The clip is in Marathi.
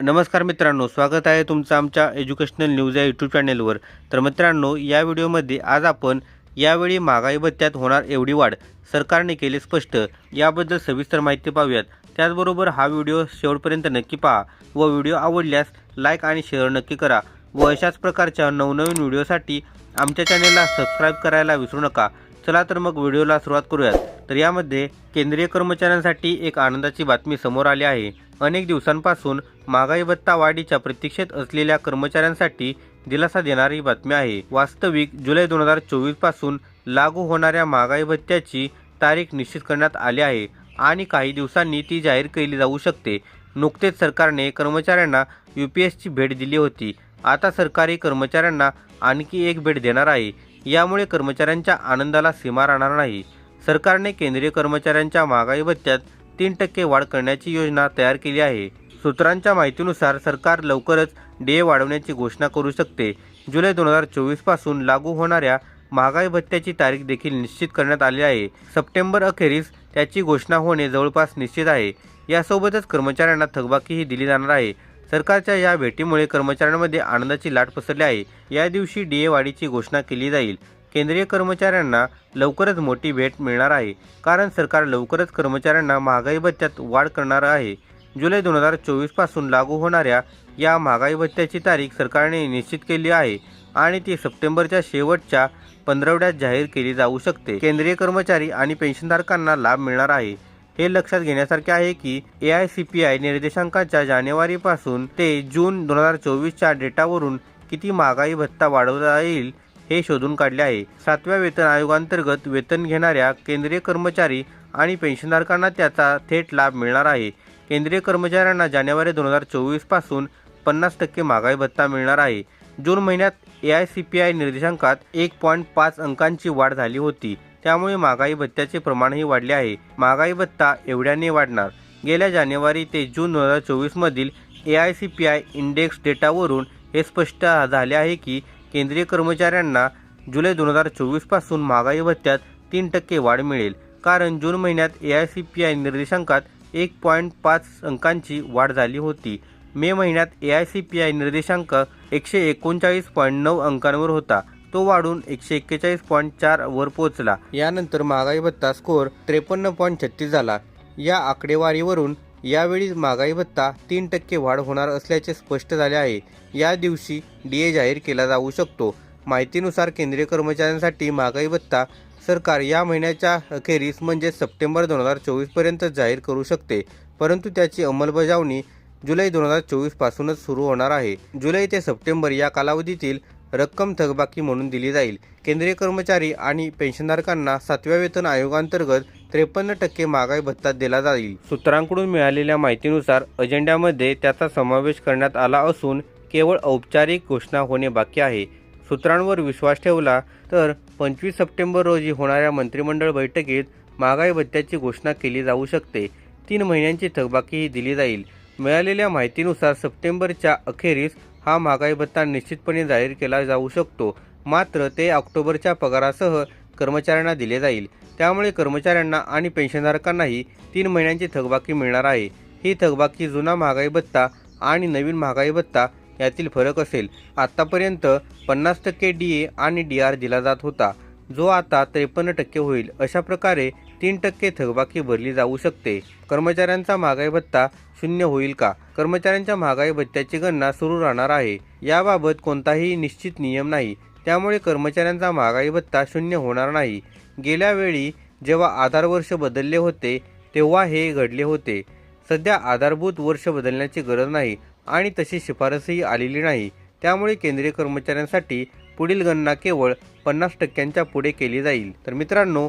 नमस्कार मित्रांनो स्वागत आहे तुमचं आमच्या एज्युकेशनल न्यूज या यूट्यूब चॅनेलवर तर मित्रांनो या व्हिडिओमध्ये आज आपण यावेळी महागाई भत्त्यात होणार एवढी वाढ सरकारने केले स्पष्ट. याबद्दल सविस्तर माहिती पाहूयात. त्याचबरोबर हा व्हिडिओ शेवटपर्यंत नक्की पहा व व्हिडिओ आवडल्यास लाईक आणि शेअर नक्की करा व अशाच प्रकारच्या नवनवीन व्हिडिओसाठी आमच्या चॅनेलला सबस्क्राईब करायला विसरू नका. चला तर मग व्हिडिओला सुरुवात करूयात. तर यामध्ये केंद्रीय कर्मचाऱ्यांसाठी एक आनंदाची बातमी समोर आली आहे. अनेक दिवसांपासून महागाई भत्ता वाढीच्या प्रतीक्षेत असलेल्या कर्मचाऱ्यांसाठी दिलासा देणारी बातमी आहे. वास्तविक जुलै दोन हजार चोवीसपासून लागू होणाऱ्या महागाई भत्त्याची तारीख निश्चित करण्यात आली आहे आणि काही दिवसांनी ती जाहीर केली जाऊ शकते. नुकतेच सरकारने कर्मचाऱ्यांना यू पी एसची भेट दिली होती. आता सरकारी कर्मचाऱ्यांना आणखी एक भेट देणार आहे. यामुळे कर्मचाऱ्यांच्या आनंदाला सीमा राहणार नाही. सरकारने केंद्रीय कर्मचाऱ्यांच्या महागाई भत्त्यात तीन टक्के वाढ करण्याची योजना तयार केली आहे. सूत्रांच्या माहितीनुसार सरकार लवकरच डीए वाढवण्याची घोषणा करू शकते. जुलै दोन हजार चोवीसपासून लागू होणाऱ्या महागाई भत्त्याची तारीख देखील निश्चित करण्यात आली आहे. सप्टेंबर अखेरीस त्याची घोषणा होणे जवळपास निश्चित आहे. यासोबतच कर्मचाऱ्यांना थकबाकीही दिली जाणार आहे. सरकारच्या या भेटीमुळे कर्मचाऱ्यांमध्ये आनंदाची लाट पसरली आहे. या दिवशी डीए वाढीची घोषणा केली जाईल. केंद्रीय कर्मचाऱ्यांना लवकरच मोठी भेट मिळणार आहे. कारण सरकार लवकरच कर्मचाऱ्यांना महागाई भत्त्यात वाढ करणार आहे. जुलै दोन हजार चोवीसपासून लागू होणाऱ्या या महागाई भत्त्याची तारीख सरकारने निश्चित केली आहे आणि ती सप्टेंबरच्या शेवटच्या पंधरवड्यात जाहीर केली जाऊ शकते. केंद्रीय कर्मचारी आणि पेन्शनधारकांना लाभ मिळणार आहे. हे लक्षात घेण्यासारखे आहे की A I C P I निर्देशांकाच्या जानेवारीपासून ते जून दोन हजार चोवीसच्या डेटावरून किती महागाई भत्ता वाढवता येईल हे शोधून काढले आहे. सातव्या वेतन आयोगांतर्गत वेतन घेणाऱ्या केंद्रीय कर्मचारी आणि पेन्शनधारकांना त्याचा थेट लाभ मिळणार आहे. केंद्रीय कर्मचाऱ्यांना जानेवारी दोन हजार चोवीसपासून पन्नास टक्के महागाई भत्ता मिळणार आहे. जून महिन्यात A I C P I निर्देशांकात एक पॉईंट पाच अंकांची वाढ झाली होती. त्यामुळे महागाई भत्त्याचे प्रमाणही वाढले आहे. महागाई भत्ता एवढ्याने वाढणार. गेल्या जानेवारी ते जून दोन हजार चोवीसमधील A I C P I index डेटावरून हे स्पष्ट झाले आहे की केंद्रीय कर्मचाऱ्यांना जुलै दोन हजार चोवीसपासून महागाई भत्त्यात तीन टक्के वाढ मिळेल. कारण जून महिन्यात A I C P I निर्देशांकात एक पॉईंट पाच अंकांची वाढ झाली होती. मे महिन्यात A I C P I निर्देशांक एकशे एकोणचाळीस पॉईंट नऊ अंकांवर होता. तो वाढून एकशे एक्केचाळीस पॉईंट चार वर पोहोचला. यानंतर महागाई भत्ता स्कोअर त्रेपन्न पॉईंट छत्तीस झाला. या आकडेवारीवरून यावेळी महागाई भत्ता तीन टक्के वाढ होणार असल्याचे स्पष्ट झाले आहे. या दिवशी डीए जाहीर केला जाऊ शकतो. माहितीनुसार केंद्रीय कर्मचाऱ्यांसाठी महागाई भत्ता सरकार या महिन्याच्या अखेरीस म्हणजे सप्टेंबर दोन हजार चोवीसपर्यंत जाहीर करू शकते. परंतु त्याची अंमलबजावणी जुलै दोन हजार चोवीसपासूनच सुरू होणार आहे. जुलै ते सप्टेंबर या कालावधीतील रक्कम थकबाकी म्हणून दिली जाईल. केंद्रीय कर्मचारी आणि पेन्शनधारकांना सातव्या वेतन आयोगांतर्गत त्रेपन्न टक्के महागाई भत्ता दिला जाईल. सूत्रांकडून मिळालेल्या माहितीनुसार अजेंड्यामध्ये त्याचा समावेश करण्यात आला असून केवळ औपचारिक घोषणा होणे बाकी आहे. सूत्रांवर विश्वास ठेवला तर पंचवीस सप्टेंबर रोजी होणाऱ्या मंत्रिमंडळ बैठकीत महागाई भत्त्याची घोषणा केली जाऊ शकते. तीन महिन्यांची थकबाकीही दिली जाईल. मिळालेल्या माहितीनुसार सप्टेंबरच्या अखेरीस हा महागाई भत्ता निश्चितपणे जाहीर केला जाऊ शकतो. मात्र ते ऑक्टोबरच्या पगारासह कर्मचाऱ्यांना दिले जाईल. त्यामुळे कर्मचाऱ्यांना आणि पेन्शनधारकांनाही तीन महिन्यांची थकबाकी मिळणार आहे. ही थकबाकी जुना महागाई भत्ता आणि नवीन महागाई भत्ता यातील फरक असेल. आत्तापर्यंत पन्नास टक्के डी ए आणि डी आर दिला जात होता. जो आता त्रेपन्न टक्के होईल अशा प्रकारे तीन टक्के थकबाकी भरली जाऊ शकते. कर्मचाऱ्यांचा महागाई भत्ता शून्य होईल का? कर्मचाऱ्यांच्या महागाई भत्त्याची गणना सुरू राहणार आहे. याबाबत कोणताही निश्चित नियम नाही. त्यामुळे कर्मचाऱ्यांचा महागाई भत्ता शून्य होणार नाही. गेल्या वेळी जेव्हा आधार वर्ष बदलले होते तेव्हा हे घडले होते. सध्या आधारभूत वर्ष बदलण्याची गरज नाही आणि तशी शिफारसही आलेली नाही. त्यामुळे केंद्रीय कर्मचाऱ्यांसाठी पुढील गणना केवळ पन्नास टक्क्यांच्या पुढे केली जाईल. तर मित्रांनो